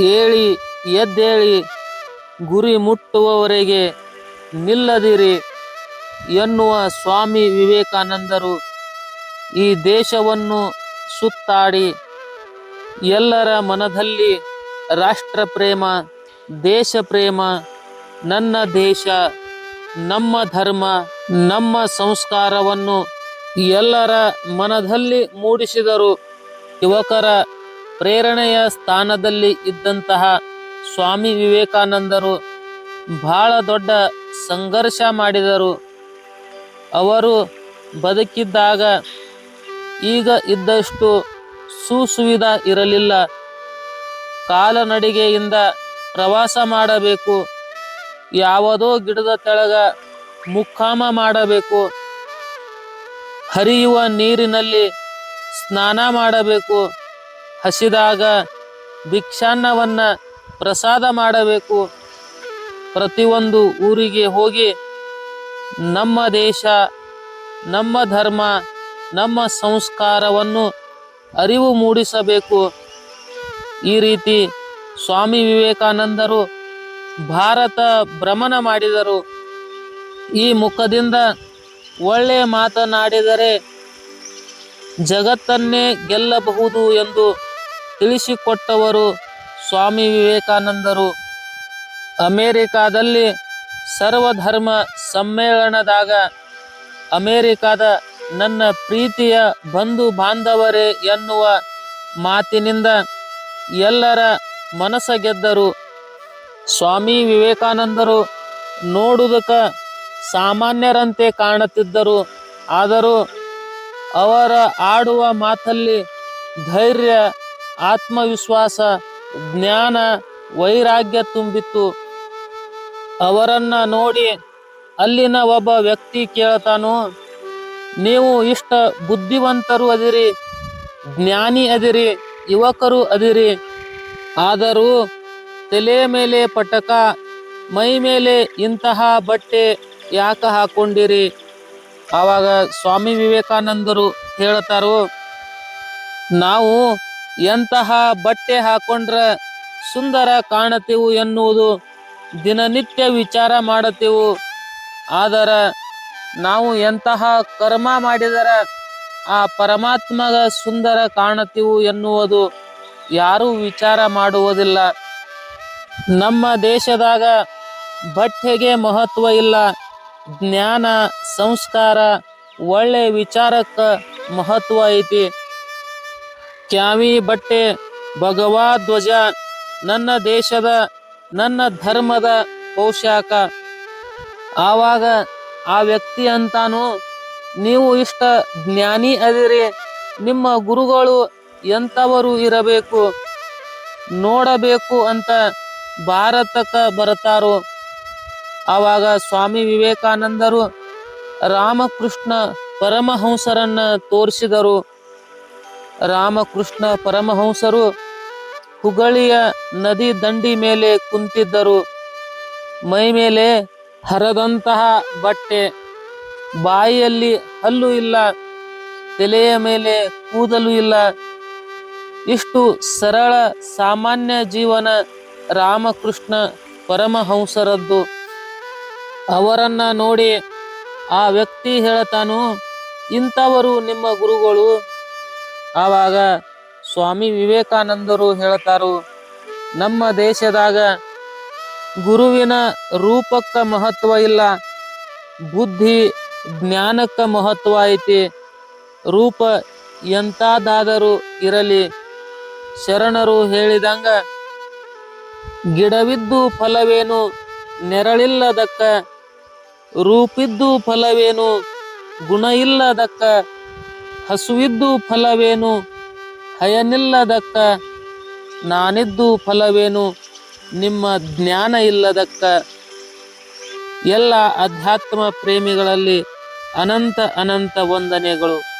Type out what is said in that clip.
ಏಳಿ, ಎದ್ದೇಳಿ, ಗುರಿ ಮುಟ್ಟುವವರೆಗೆ ನಿಲ್ಲದಿರಿ ಎನ್ನುವ ಸ್ವಾಮಿ ವಿವೇಕಾನಂದರು. ಈ ದೇಶವನ್ನು ಸುತ್ತಾಡಿ ಎಲ್ಲರ ಮನದಲ್ಲಿ ರಾಷ್ಟ್ರ ಪ್ರೇಮ ದೇಶ ಪ್ರೇಮ ನನ್ನ ದೇಶ, ನಮ್ಮ ಧರ್ಮ, ನಮ್ಮ ಸಂಸ್ಕಾರವನ್ನು ಎಲ್ಲರ ಮನದಲ್ಲಿ ಮೂಡಿಸಿದರು. ಯುವಕರ ಪ್ರೇರಣೆಯ ಸ್ಥಾನದಲ್ಲಿ ಇದ್ದಂತಹ ಸ್ವಾಮಿ ವಿವೇಕಾನಂದರು ಬಹಳ ದೊಡ್ಡ ಸಂಘರ್ಷ ಮಾಡಿದರು. ಅವರು ಬದುಕಿದ್ದಾಗ ಈಗ ಇದ್ದಷ್ಟು ಸುಸುವಿಧ ಇರಲಿಲ್ಲ. ಕಾಲನಡಿಗೆಯಿಂದ ಪ್ರವಾಸ ಮಾಡಬೇಕು. ಯಾವುದೋ ಗಿಡದ ತೆಳಗ ಮುಕ್ಕಾಮ ಮಾಡಬೇಕು. ಹರಿಯುವ ನೀರಿನಲ್ಲಿ ಸ್ನಾನ ಮಾಡಬೇಕು. ಹಸಿದಾಗ ಭಿಕ್ಷಾನ್ನವನ್ನು ಪ್ರಸಾದ ಮಾಡಬೇಕು. ಪ್ರತಿಯೊಂದು ಊರಿಗೆ ಹೋಗಿ ನಮ್ಮ ದೇಶ, ನಮ್ಮ ಧರ್ಮ, ನಮ್ಮ ಸಂಸ್ಕಾರವನ್ನು ಅರಿವು ಮೂಡಿಸಬೇಕು. ಈ ರೀತಿ ಸ್ವಾಮಿ ವಿವೇಕಾನಂದರು ಭಾರತ ಭ್ರಮಣ ಮಾಡಿದರು. ಈ ಮುಖದಿಂದ ಒಳ್ಳೆಯ ಮಾತನಾಡಿದರೆ ಜಗತ್ತನ್ನೇ ಗೆಲ್ಲಬಹುದು ಎಂದು ತಿಳಿಸಿಕೊಟ್ಟವರು ಸ್ವಾಮಿ ವಿವೇಕಾನಂದರು. ಅಮೇರಿಕಾದಲ್ಲಿ ಸರ್ವಧರ್ಮ ಸಮ್ಮೇಳನದಾಗ ಅಮೇರಿಕಾದ ನನ್ನ ಪ್ರೀತಿಯ ಬಂಧು ಬಾಂಧವರೇ ಎನ್ನುವ ಮಾತಿನಿಂದ ಎಲ್ಲರ ಮನಸ್ಸ ಗೆದ್ದರು ಸ್ವಾಮಿ ವಿವೇಕಾನಂದರು ನೋಡುವುದಕ್ಕ ಸಾಮಾನ್ಯರಂತೆ ಕಾಣುತ್ತಿದ್ದರು. ಆದರೂ ಅವರ ಆಡುವ ಮಾತಲ್ಲಿ ಧೈರ್ಯ ಆತ್ಮವಿಶ್ವಾಸ, ಜ್ಞಾನ, ವೈರಾಗ್ಯ ತುಂಬಿತ್ತು. ಅವರನ್ನ ನೋಡಿ ಅಲ್ಲಿನ ಒಬ್ಬ ವ್ಯಕ್ತಿ ಕೇಳ್ತಾನು, ನೀವು ಇಷ್ಟ ಬುದ್ಧಿವಂತರು ಅದಿರಿ, ಜ್ಞಾನಿ ಅದಿರಿ, ಯುವಕರು ಅದಿರಿ. ಆದರೂ ತಲೆ ಮೇಲೆ ಪಟಕ, ಮೈ ಮೇಲೆ ಇಂತಹ ಬಟ್ಟೆ ಯಾಕ ಹಾಕೊಂಡಿರಿ? ಆವಾಗ ಸ್ವಾಮಿ ವಿವೇಕಾನಂದರು ಹೇಳ್ತಾರೋ, ನಾವು ಎಂತಹ ಬಟ್ಟೆ ಹಾಕೊಂಡ್ರ ಸುಂದರ ಕಾಣತಿವು ಎನ್ನುವುದು ದಿನನಿತ್ಯ ವಿಚಾರ ಮಾಡುತ್ತೆವು. ಆದರ ನಾವು ಎಂತಹ ಕರ್ಮ ಮಾಡಿದರ ಆ ಪರಮಾತ್ಮಗ ಸುಂದರ ಕಾಣತಿವು ಎನ್ನುವುದು ಯಾರೂ ವಿಚಾರ ಮಾಡುವುದಿಲ್ಲ. ನಮ್ಮ ದೇಶದಾಗ ಬಟ್ಟೆಗೆ ಮಹತ್ವ ಇಲ್ಲ. ಜ್ಞಾನ, ಸಂಸ್ಕಾರ, ಒಳ್ಳೆ ವಿಚಾರಕ್ಕೆ ಮಹತ್ವ ಐತಿ. ಕ್ಯಾವಿ ಬಟ್ಟೆ ಭಗವಾ ಧ್ವಜ, ನನ್ನ ದೇಶದ, ನನ್ನ ಧರ್ಮದ ಪೋಷಾಕ. ಆವಾಗ ಆ ವ್ಯಕ್ತಿ ಅಂತಾನು, ನೀವು ಇಷ್ಟ ಜ್ಞಾನಿ ಅದಿರಿ, ನಿಮ್ಮ ಗುರುಗಳು ಎಂಥವರು ಇರಬೇಕು? ನೋಡಬೇಕು ಅಂತ ಭಾರತಕ್ಕೆ ಬರುತ್ತಾರೋ ಆವಾಗ ಸ್ವಾಮಿ ವಿವೇಕಾನಂದರು ರಾಮಕೃಷ್ಣ ಪರಮಹಂಸರನ್ನ ತೋರಿಸಿದರು. ರಾಮಕೃಷ್ಣ ಪರಮಹಂಸರು ಹುಗಳಿಯ ನದಿ ದಂಡಿ ಮೇಲೆ ಕುಂತಿದ್ದರು. ಮೈ ಮೇಲೆ ಹರದಂತಹ ಬಟ್ಟೆ ಬಾಯಿಯಲ್ಲಿ ಹಲ್ಲು ಇಲ್ಲ, ತಲೆಯ ಮೇಲೆ ಕೂದಲು ಇಲ್ಲ. ಇಷ್ಟು ಸರಳ ಸಾಮಾನ್ಯ ಜೀವನ ರಾಮಕೃಷ್ಣ ಪರಮಹಂಸರದ್ದು. ಅವರನ್ನ ನೋಡಿ ಆ ವ್ಯಕ್ತಿ ಹೇಳ್ತಾನು, ಇಂಥವರು ನಿಮ್ಮ ಗುರುಗಳು ಆವಾಗ ಸ್ವಾಮಿ ವಿವೇಕಾನಂದರು ಹೇಳ್ತಾರು, ನಮ್ಮ ದೇಶದಾಗ ಗುರುವಿನ ರೂಪಕ್ಕ ಮಹತ್ವ ಇಲ್ಲ, ಬುದ್ಧಿ ಜ್ಞಾನಕ್ಕ ಮಹತ್ವ ಐತಿ, ರೂಪ ಎಂತಾದಾದರೂ ಇರಲಿ. ಶರಣರು ಹೇಳಿದಂಗ, ಗಿಡವಿದ್ದು ಫಲವೇನು, ನೆರಳಿಲ್ಲದಕ್ಕ, ರೂಪಿದ್ದು ಫಲವೇನು ಗುಣ ಇಲ್ಲದಕ್ಕ ಹಸುವಿದ್ದು ಫಲವೇನು? ಹಯನಿಲ್ಲದಕ್ಕ ನಾನಿದ್ದು ಫಲವೇನು? ನಿಮ್ಮ ಜ್ಞಾನ ಇಲ್ಲದಕ್ಕ ಎಲ್ಲ ಅಧ್ಯಾತ್ಮ ಪ್ರೇಮಿಗಳಲ್ಲಿ ಅನಂತ ಅನಂತ ವಂದನೆಗಳು.